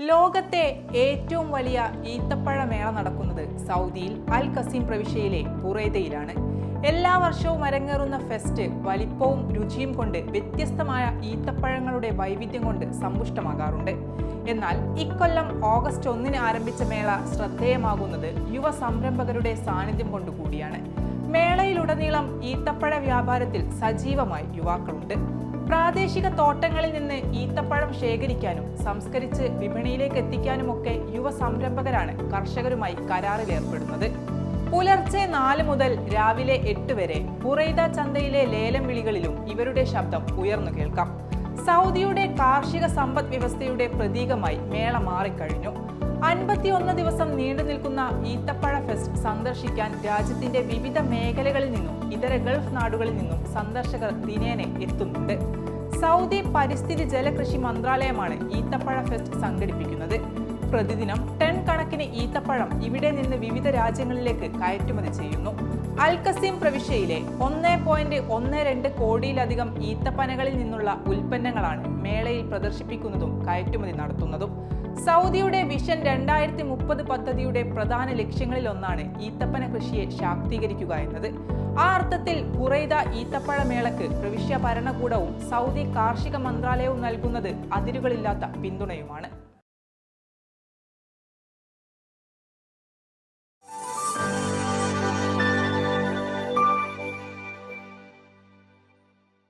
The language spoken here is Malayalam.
ലോകത്തെ ഏറ്റവും വലിയ ഈത്തപ്പഴ മേള നടക്കുന്നത് സൗദിയിൽ അൽ കസീം പ്രവിശ്യയിലെ ബുറൈദയിലാണ്. എല്ലാ വർഷവും അരങ്ങേറുന്ന ഫെസ്റ്റ് വലിപ്പവും രുചിയും കൊണ്ട് വ്യത്യസ്തമായ ഈത്തപ്പഴങ്ങളുടെ വൈവിധ്യം കൊണ്ട് സമ്പുഷ്ടമാകാറുണ്ട്. എന്നാൽ ഇക്കൊല്ലം ഓഗസ്റ്റ് ഒന്നിന് ആരംഭിച്ച മേള ശ്രദ്ധേയമാകുന്നത് യുവ സംരംഭകരുടെ സാന്നിധ്യം കൊണ്ടുകൂടിയാണ് മേളയിലുടനീളം ഈത്തപ്പഴ വ്യാപാരത്തിൽ സജീവമായി യുവാക്കളുണ്ട്. പ്രാദേശിക തോട്ടങ്ങളിൽ നിന്ന് ഈത്തപ്പഴം ശേഖരിക്കാനും സംസ്കരിച്ച് വിപണിയിലേക്ക് എത്തിക്കാനുമൊക്കെ യുവ സംരംഭകരാണ് കർഷകരുമായി കരാറിൽ ഏർപ്പെടുന്നത്. പുലർച്ചെ നാല് മുതൽ രാവിലെ എട്ട് വരെ ബുറൈദ ചന്തയിലെ ലേലം വിളികളിലും ഇവരുടെ ശബ്ദം ഉയർന്നു കേൾക്കാം. സൗദിയുടെ കാർഷിക സമ്പദ് വ്യവസ്ഥയുടെ പ്രതീകമായി മേള മാറിക്കഴിഞ്ഞു. അൻപത്തിയൊന്ന് ദിവസം നീണ്ടു നിൽക്കുന്ന ഈത്തപ്പഴ ഫെസ്റ്റ് സന്ദർശിക്കാൻ രാജ്യത്തിന്റെ വിവിധ മേഖലകളിൽ നിന്നും ഇതര ഗൾഫ് നാടുകളിൽ നിന്നും സന്ദർശകർ ദിനേനെ എത്തുന്നുണ്ട്. സൗദി പരിസ്ഥിതി ജലകൃഷി മന്ത്രാലയമാണ് ഈത്തപ്പഴ ഫെസ്റ്റ് സംഘടിപ്പിക്കുന്നത്. പ്രതിദിനം ടൺ കണക്കിന് ഈത്തപ്പഴം ഇവിടെ നിന്ന് വിവിധ രാജ്യങ്ങളിലേക്ക് കയറ്റുമതി ചെയ്യുന്നു. അൽക്കസീം പ്രവിശ്യയിലെ ഒന്ന് പോയിന്റ് ഒന്ന് രണ്ട് കോടിയിലധികം ഈത്തപ്പനകളിൽ നിന്നുള്ള ഉൽപ്പന്നങ്ങളാണ് മേളയിൽ പ്രദർശിപ്പിക്കുന്നതും കയറ്റുമതി നടത്തുന്നതും. സൗദിയുടെ വിഷൻ രണ്ടായിരത്തി മുപ്പത് പദ്ധതിയുടെ പ്രധാന ലക്ഷ്യങ്ങളിൽ ഒന്നാണ് ഈത്തപ്പന കൃഷിയെ ശാക്തീകരിക്കുക എന്നത്. ആ അർത്ഥത്തിൽ കുറൈത ഈത്തപ്പഴ മേളക്ക് പ്രവിശ്യ ഭരണകൂടവും സൗദി കാർഷിക മന്ത്രാലയവും നൽകുന്നത് അതിരുകളില്ലാത്ത പിന്തുണയുമാണ്.